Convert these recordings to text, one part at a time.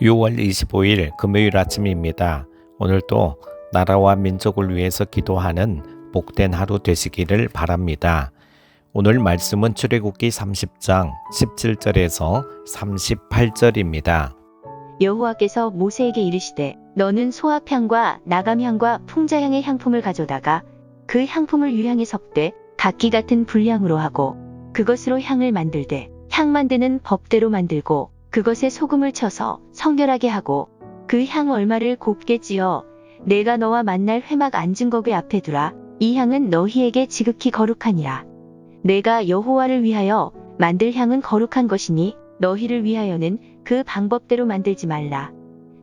6월 25일 금요일 아침입니다. 오늘도 나라와 민족을 위해서 기도하는 복된 하루 되시기를 바랍니다. 오늘 말씀은 출애굽기 30장 17절에서 38절입니다. 여호와께서 모세에게 이르시되 너는 소합향과 나감향과 풍자향의 향품을 가져다가 그 향품을 유향에 섞되 각기 같은 분량으로 하고 그것으로 향을 만들되 향 만드는 법대로 만들고 그것에 소금을 쳐서 성결하게 하고 그 향 얼마를 곱게 찌어 내가 너와 만날 회막 거기 앞에 두라 이 향은 너희에게 지극히 거룩하니라 내가 여호와를 위하여 만들 향은 거룩한 것이니 너희를 위하여는 그 방법대로 만들지 말라.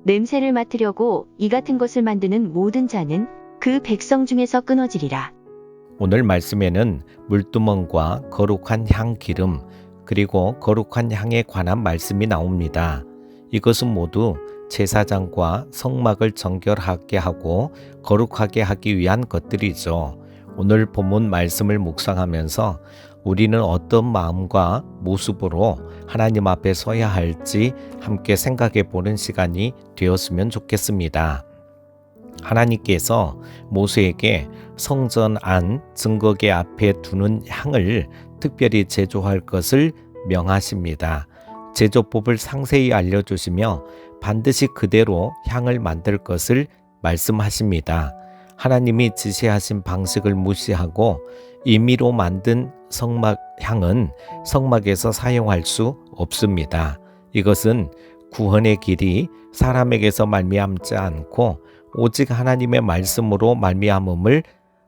냄새를 맡으려고 이 같은 것을 만드는 모든 자는 그 백성 중에서 끊어지리라. 오늘 말씀에는 물두멍과 거룩한 향 기름 그리고 거룩한 향에 관한 말씀이 나옵니다. 이것은 모두 제사장과 성막을 정결하게 하고 거룩하게 하기 위한 것들이죠. 오늘 본문 말씀을 묵상하면서 우리는 어떤 마음과 모습으로 하나님 앞에 서야 할지 함께 생각해 보는 시간이 되었으면 좋겠습니다. 하나님께서 모세에게 성전 안 증거계 앞에 두는 향을 특별히 제조할 것을 명하십니다. 제조법을 상세히 알려주시며 반드시 그대로 향을 만들 것을 말씀하십니다. 하나님이 지시하신 방식을 무시하고 임의로 만든 성막 향은 성막에서 사용할 수 없습니다. 이것은 구원의 길이 사람에게서 말미암지 않고 오직 하나님의 말씀으로 말미암음을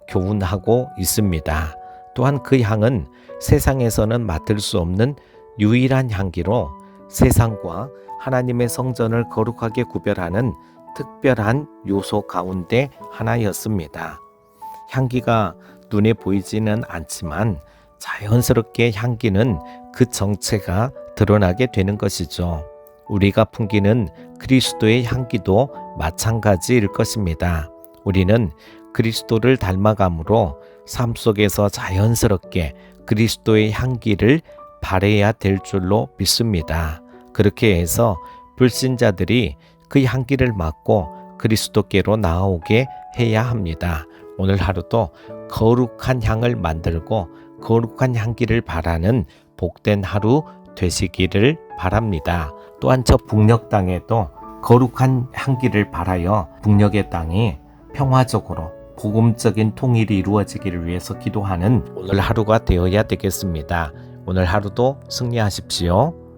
교훈하고 있습니다. 또한 그 향은 세상에서는 맡을 수 없는 유일한 향기로 세상과 하나님의 성전을 거룩하게 구별하는 특별한 요소 가운데 하나였습니다. 향기가 눈에 보이지는 않지만 자연스럽게 향기는 그 정체가 드러나게 되는 것이죠. 우리가 풍기는 그리스도의 향기도 마찬가지일 것입니다. 우리는 그리스도를 닮아감으로 삶 속에서 자연스럽게 그리스도의 향기를 발해야 될 줄로 믿습니다. 그렇게 해서 불신자들이 그 향기를 맡고 그리스도께로 나오게 해야 합니다. 오늘 하루도 거룩한 향을 만들고 거룩한 향기를 바라는 복된 하루 되시기를 바랍니다. 또한 저 북녘 땅에도 거룩한 향기를 바라여 북녘의 땅이 평화적으로 복음적인 통일이 이루어지기를 위해서 기도하는 오늘 하루가 되어야 되겠습니다. 오늘 하루도 승리하십시오.